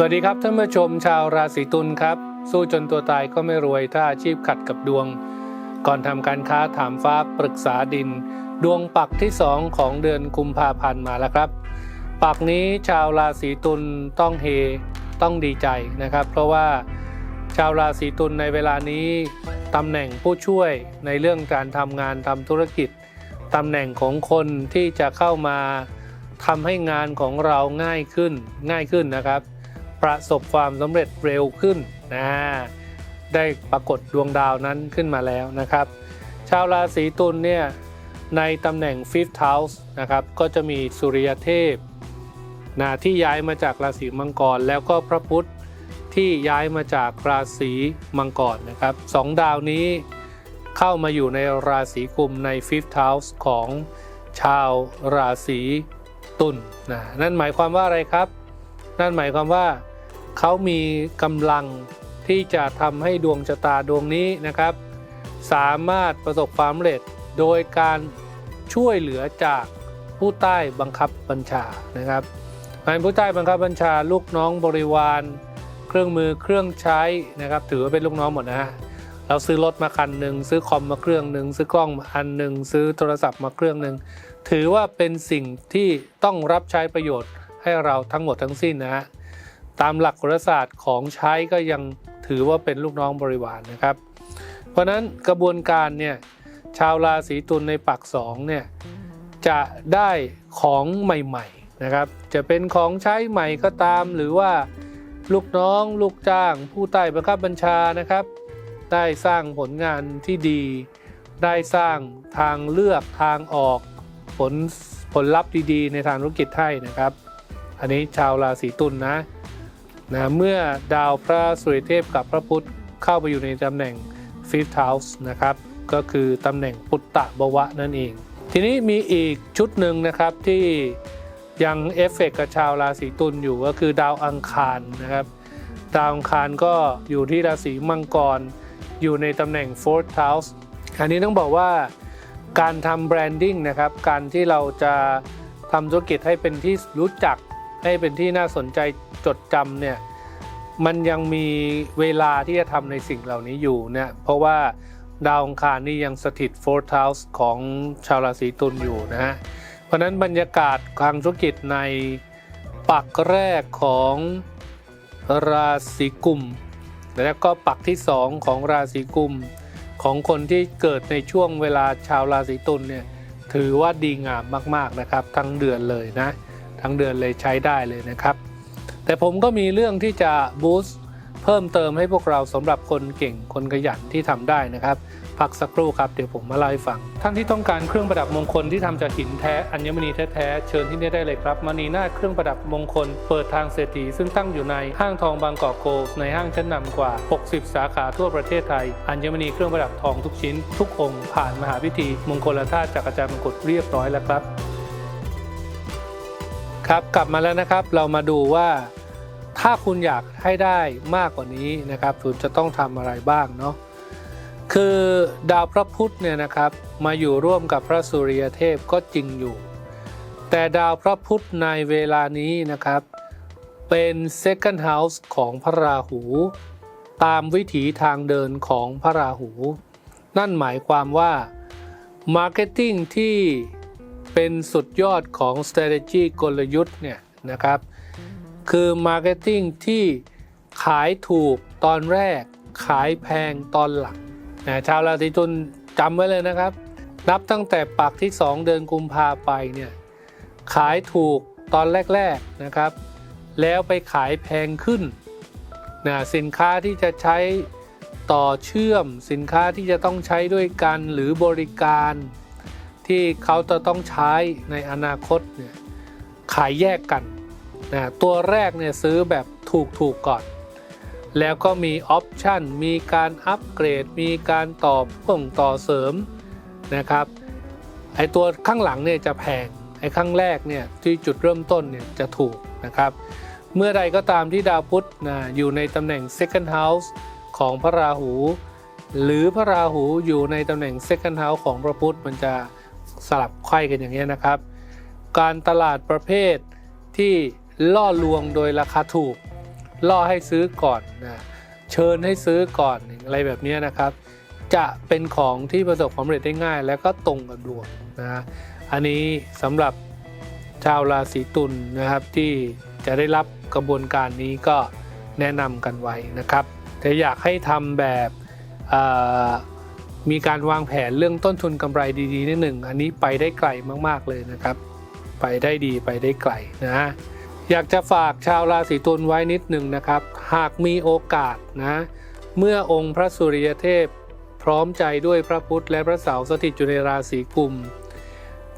สวัสดีครับท่านผู้ชมชาวราศีตุลครับ สู้จนตัวตายก็ไม่รวยถ้าอาชีพขัดกับดวง ก่อนทำการค้าถามฟ้าปรึกษาดิน ดวงปักที่สองของเดือนกุมภาพันธ์มาแล้วครับปักนี้ชาวราศีตุลต้องเฮต้องดีใจนะครับ เพราะว่าชาวราศีตุลในเวลานี้ตำแหน่งผู้ช่วยในเรื่องการทำงานทำธุรกิจตำแหน่งของคนที่จะเข้ามาทำให้งานของเราง่ายขึ้นง่ายขึ้นนะครับ ประสบความสำเร็จเร็วขึ้นนะได้ปรากฏดวงดาวนั้นขึ้นมาแล้วนะครับ ชาวราศีตุลเนี่ยในตำแหน่ง fifth house นะครับก็จะมีสุริยเทพนะที่ย้ายมาจากราศีมังกร แล้วก็พระพุธที่ย้ายมาจากราศีมังกรนะครับสองดาวนี้เข้ามาอยู่ในราศีกุมใน fifth house ของชาวราศีตุลนะนั่นหมายความว่าอะไรครับ นั่นหมายความว่า เขามีกำลังที่จะทำให้ดวงชะตาดวงนี้นะครับ สามารถประสบความสำเร็จโดยการช่วยเหลือจากผู้ใต้บังคับบัญชานะครับงานผู้ใต้บังคับบัญชาลูกน้องบริวาร เครื่องมือเครื่องใช้นะครับ ถือว่าเป็นลูกน้องหมดนะฮะเราซื้อรถมาคันหนึ่งซื้อคอมมาเครื่องหนึ่งซื้อกล้องมาอันหนึ่งซื้อโทรศัพท์มาเครื่องหนึ่งถือว่าเป็นสิ่งที่ต้องรับใช้ประโยชน์ให้เราทั้งหมดทั้งสิ้นนะฮะ ตามหลักโหราศาสตร์ของใช้ก็ยังถือว่าเป็นลูกน้องบริวารนะครับ เพราะฉะนั้นกระบวนการเนี่ยชาวราศีตุลในปักสองเนี่ยจะได้ของใหม่ๆนะครับ จะเป็นของใช้ใหม่ก็ตาม หรือว่าลูกน้องลูกจ้างผู้ใต้บังคับบัญชานะครับ ได้สร้างผลงานที่ดี ได้สร้างทางเลือกทางออกผลผลลัพธ์ดีๆ ในทางธุรกิจให้นะครับ อันนี้ชาวราศีตุลนะ นะเมื่อดาวพระสุริเทพกับพระพุธเข้าไปอยู่ในตำแหน่ง fifth house นะครับก็คือตำแหน่งปุตตะบวะนั่นเอง ทีนี้มีอีกชุดหนึ่งนะครับที่ยังเอฟเฟกต์กับชาวราศีตุลอยู่ก็คือดาวอังคารนะครับ ดาวอังคารก็อยู่ที่ราศีมังกร อยู่ในตำแหน่ง fourth house อันนี้ต้องบอกว่าการทำแบรนดิ้งนะครับ การที่เราจะทำธุรกิจให้เป็นที่รู้จัก ให้เป็นที่น่าสนใจจดจำเนี่ยมันยังมีเวลาที่จะทำในสิ่งเหล่านี้อยู่เนี่ยเพราะว่าดาวองคารนี่ยังสถิต fourth house ของชาวราศีตุลอยู่นะฮะเพราะฉะนั้นบรรยากาศทางธุรกิจในปักแรกของราศีกุม แล้วก็ปักที่ 2 ของราศีกุม ของคนที่เกิดในช่วงเวลาชาวราศีตุลเนี่ยถือว่าดีงามมาก ๆ นะครับ ทั้งเดือนเลยนะ ทั้งเดือนเลยใช้ได้เลยนะครับ แต่ผมก็มีเรื่องที่จะบูสต์เพิ่มเติมให้พวกเราสำหรับคนเก่งคนขยันที่ทำได้นะครับ พักสักครู่ครับเดี๋ยวผมมาเล่าให้ฟัง ท่านที่ต้องการเครื่องประดับมงคลที่ทำจากหินแท้อัญมณีแท้ๆเชิญที่นี่ได้เลยครับมณีนาถเครื่องประดับมงคล เปิดทางเศรษฐีซึ่งตั้งอยู่ในห้างทองบางกอกโกลในห้างชั้นนำกว่า 60 สาขาทั่วประเทศไทย อัญมณีเครื่องประดับทองทุกชิ้น ทุกองค์ผ่านมหาพิธีมงคลธาตุจากอาจารย์มงกุฎเรียบร้อยแล้วครับ ครับกลับมาแล้วนะครับเรามาดูว่าถ้าคุณอยากให้ได้มากกว่านี้นะครับคุณจะต้องทำอะไรบ้างเนาะคือดาวพระพุธเนี่ยนะครับมาอยู่ร่วมกับพระสุริยเทพก็จริงอยู่ แต่ดาวพระพุธในเวลานี้นะครับ เป็น second house ของพระราหู ตามวิถีทางเดินของพระราหู นั่นหมายความว่า Marketing ที่ เป็นสุดยอดของ strategy กลยุทธ์เนี่ยนะครับ คือ Marketing ที่ขายถูกตอนแรก ขายแพงตอนหลังนะชาวราศีตุลจำไว้เลยนะครับ นับตั้งแต่ปักที่ 2 เดือนกุมภาไปเนี่ยขายถูกตอนแรกๆนะครับ แล้วไปขายแพงขึ้นนะสินค้าที่จะใช้ต่อเชื่อมสินค้าที่จะต้องใช้ด้วยกันหรือบริการ ที่เขาจะต้องใช้ในอนาคตเนี่ยขายแยกกันนะตัวแรกเนี่ยซื้อแบบถูกถูกๆก่อน แล้วก็มีออปชันมีการอัปเกรด มีการต่อพ่วงต่อเสริมนะครับไอตัวข้างหลังเนี่ยจะแพงไอข้างแรกเนี่ยที่จุดเริ่มต้นเนี่ยจะถูกนะครับ เมื่อใดก็ตามที่ดาวพุธนะอยู่ในตำแหน่ง second house ของพระราหู หรือพระราหูอยู่ในตำแหน่ง second house ของพระพุธมันจะ สลับไขว้กันอย่างนี้ยนะครับ การตลาดประเภทที่ล่อลวงโดยราคาถูก ล่อให้ซื้อก่อนนะเชิญให้ซื้อก่อนอะไรแบบนี้นะครับ จะเป็นของที่ประสบความสำเร็จได้ง่าย และก็ตรงกับดวงนะอันนี้สำหรับชาวราศีตุลนะครับที่จะได้รับกระบวนการนี้ก็แนะนำกันไว้นะครับแต่อยากให้ทำแบบ มีการวางแผนเรื่องต้นทุนกำไรดีๆนิดหนึ่งอันนี้ไปได้ไกลมากๆเลยนะครับ ไปได้ดีไปได้ไกลนะอยากจะฝากชาวราศีตุลไว้นิดหนึ่งนะครับ หากมีโอกาสนะ เมื่อองค์พระสุริยเทพ พร้อมใจด้วยพระพุทธและพระเสาร์สถิตอยู่ในราศีกุม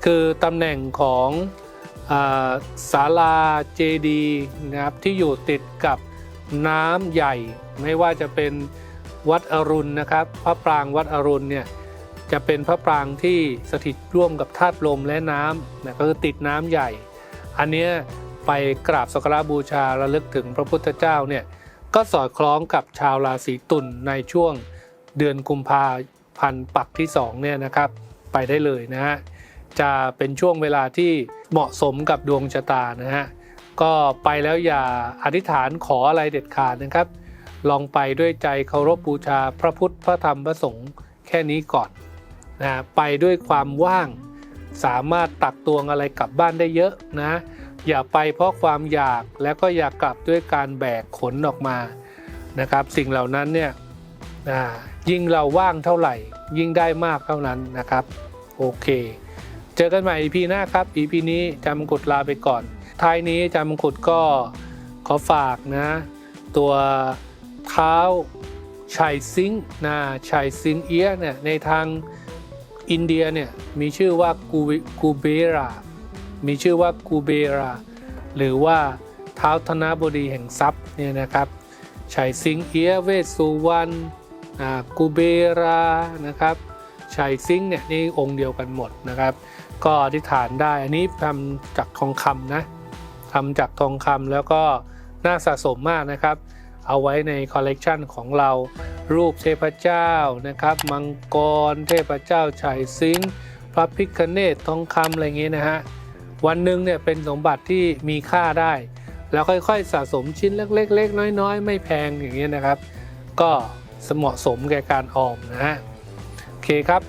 คือตำแหน่งของศาลาเจดีย์นะครับที่อยู่ติดกับน้ำใหญ่ ไม่ว่าจะเป็น วัดอรุณนะครับ พระปรางวัดอรุณเนี่ยจะเป็นพระปรางที่สถิตร่วมกับธาตุลมและน้ำนะก็คือติดน้ำใหญ่ อันเนี้ยไปกราบสักการะบูชาระลึกถึงพระพุทธเจ้าเนี่ยก็สอดคล้องกับชาวราศีตุลในช่วงเดือนกุมภาพันธ์ปักที่2เนี่ยนะครับไปได้เลยนะฮะจะเป็นช่วงเวลาที่เหมาะสมกับดวงชะตานะฮะก็ไปแล้วอย่าอธิษฐานขออะไรเด็ดขาดนะครับ ลองไปด้วยใจเคารพบูชาพระพุทธพระธรรมพระสงฆ์แค่นี้ก่อนนะไปด้วยความว่าง สามารถตักตวงอะไรกลับบ้านได้เยอะนะ อย่าไปเพราะความอยากแล้วก็อย่ากลับด้วยการแบกขนออกมานะครับ สิ่งเหล่านั้นเนี่ยอ่ายิ่งเราว่างเท่าไหร่ ยิ่งได้มากเท่านั้นนะครับ โอเค เจอกันใหม่ EP หน้าครับ EP นี้จำมงกุฎลาไปก่อนท้ายนี้จำมงกุฎก็ขอฝากนะ ตัว เท้าชัยซิงนะชัยซิงเอียเนี่ยในทางอินเดียเนี่ยมีชื่อว่ากูกูเบรามีชื่อว่ากูเบราหรือว่าเท้าธนบดีแห่งทรัพย์เนี่ยนะครับชัยสิงเอียเวสุวรรณกูเบรานะครับชัยสิงเนี่ยนี่องค์เดียวกันหมดนะครับ ก็อธิษฐานได้อันนี้ทำจากทองคำนะทำจากทองคำแล้วก็น่าสะสมมากนะครับ เอาไว้ในคอลเลกชันของเรารูปเทพเจ้านะครับ มังกร เทพเจ้าชัยสิงพระพิคเนตทองคำอะไรเงี้ยนะฮะวันหนึ่งเนี่ยเป็นสมบัติที่มีค่าได้ แล้วค่อยๆสะสมชิ้นเล็กๆเล็กๆ น้อยๆ ไม่แพงอย่างเงี้ยนะครับ ก็เหมาะสมแก่การออมนะฮะโอเคครับ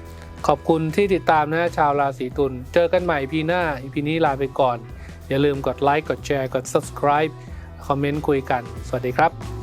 ขอบคุณที่ติดตามนะชาวราศีตุลเจอกันใหม่พีหน้าอีพีนี้ลาไปก่อน อย่าลืมกดไลค์กดแชร์กด subscribe คอมเมนต์คุยกัน สวัสดีครับ